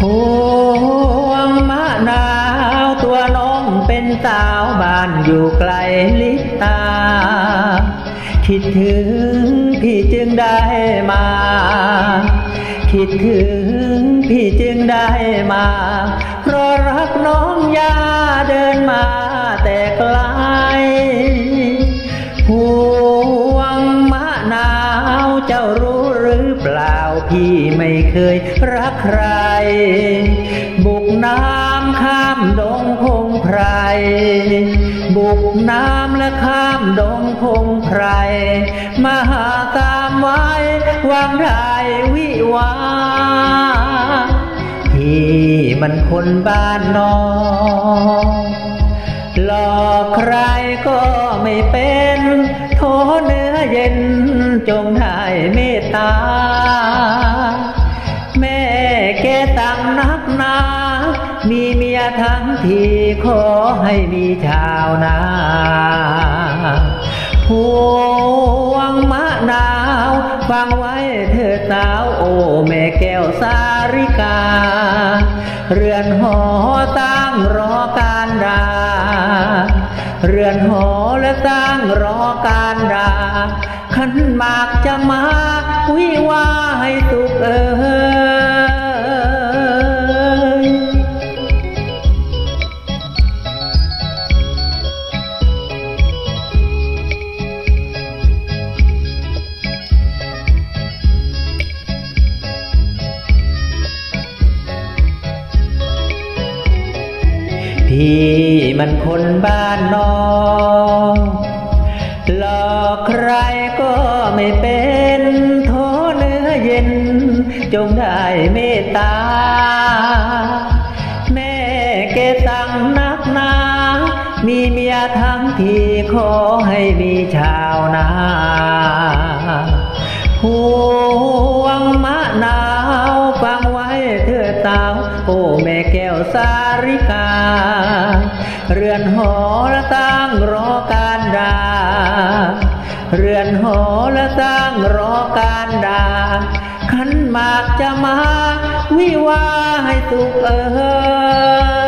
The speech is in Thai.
พวงมะนาวตัวน้องเป็นสาวบ้านอยู่ไกลลิบตา คิดถึงพี่จึงได้มา คิดถึงพี่จึงได้มา เพราะรักน้องยาเดินมาแต่ไกล ล่าพี่ไม่เคยรักใคร บุกน้ำข้ามดงพงไพร บุกน้ำและข้ามดงพงไพร มาหาตามไว้วางได้วิวาพี่มันคนบ้านนอกหลอกใครก็ไม่เป็น มีเมียทั้งทีขอให้มีชาวนาพวงมะนาว ฟังไว้เถิดสาวโอแม่แก้วสาริกา เรือนหอตั้งรอการดา เรือนหอและตั้งรอการดา ขันมากจะมาวิวาให้สุขเอ่ย พี่มันคนบ้านนอกหลอกใครก็ไม่เป็นโทเนื้อเย็น จงได้เมตตา แม่แกสั่งนักหนา มีเมียทั้งทีขอให้มีชาวนา โอ้แม่แก้วสาริกา เรือนหอละตั้งรอการดา เรือนหอละตั้งรอการดา ขันมากจะมา วิวาให้สุขเอ่ย